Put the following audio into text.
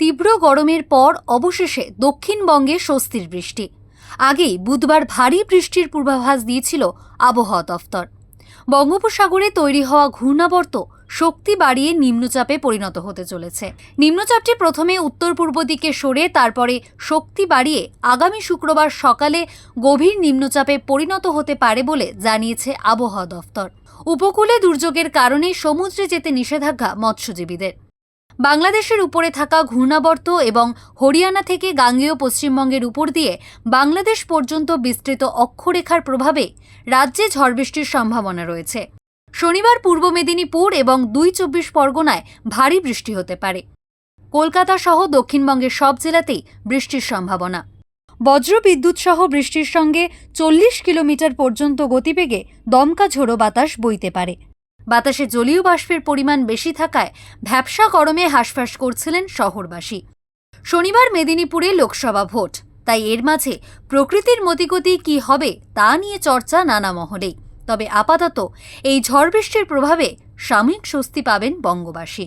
তীব্র গরমের পর অবশেষে দক্ষিণবঙ্গে স্বস্তির বৃষ্টি। আগেই বুধবার ভারী বৃষ্টির পূর্বাভাস দিয়েছিল আবহাওয়া দফতর। বঙ্গোপসাগরে তৈরি হওয়া ঘূর্ণাবর্ত শক্তি বাড়িয়ে নিম্নচাপে পরিণত হতে চলেছে। নিম্নচাপটি প্রথমে উত্তর পূর্ব দিকে সরে তারপরে শক্তি বাড়িয়ে আগামী শুক্রবার সকালে গভীর নিম্নচাপে পরিণত হতে পারে বলে জানিয়েছে আবহাওয়া দফতর। উপকূলে দুর্যোগের কারণে সমুদ্রে যেতে নিষেধাজ্ঞা মৎস্যজীবীদের। বাংলাদেশের উপরে থাকা ঘূর্ণাবর্ত এবং হরিয়ানা থেকে গাঙ্গেয় পশ্চিমবঙ্গের উপর দিয়ে বাংলাদেশ পর্যন্ত বিস্তৃত অক্ষরেখার প্রভাবে রাজ্যে ঝড় বৃষ্টির সম্ভাবনা রয়েছে। শনিবার পূর্ব মেদিনীপুর এবং দুই চব্বিশ পরগনায় ভারী বৃষ্টি হতে পারে। কলকাতা সহ দক্ষিণবঙ্গের সব জেলাতেই বৃষ্টির সম্ভাবনা। বজ্র বিদ্যুৎ সহ বৃষ্টির সঙ্গে চল্লিশ কিলোমিটার পর্যন্ত গতিবেগে দমকা ঝোড়ো বাতাস বইতে পারে। বাতাসে জলীয় বাষ্পের পরিমাণ বেশি থাকায় ভ্যাবসা গরমে হাঁসফাঁস করছিলেন শহরবাসী। শনিবার মেদিনীপুরে লোকসভা ভোট। তাই এর মাঝে প্রকৃতির মতিগতি কি হবে তা নিয়ে চর্চা নানা মহলেই। তবে আপাতত এই ঝড় বৃষ্টির প্রভাবে সাময়িক স্বস্তি পাবেন বঙ্গবাসী।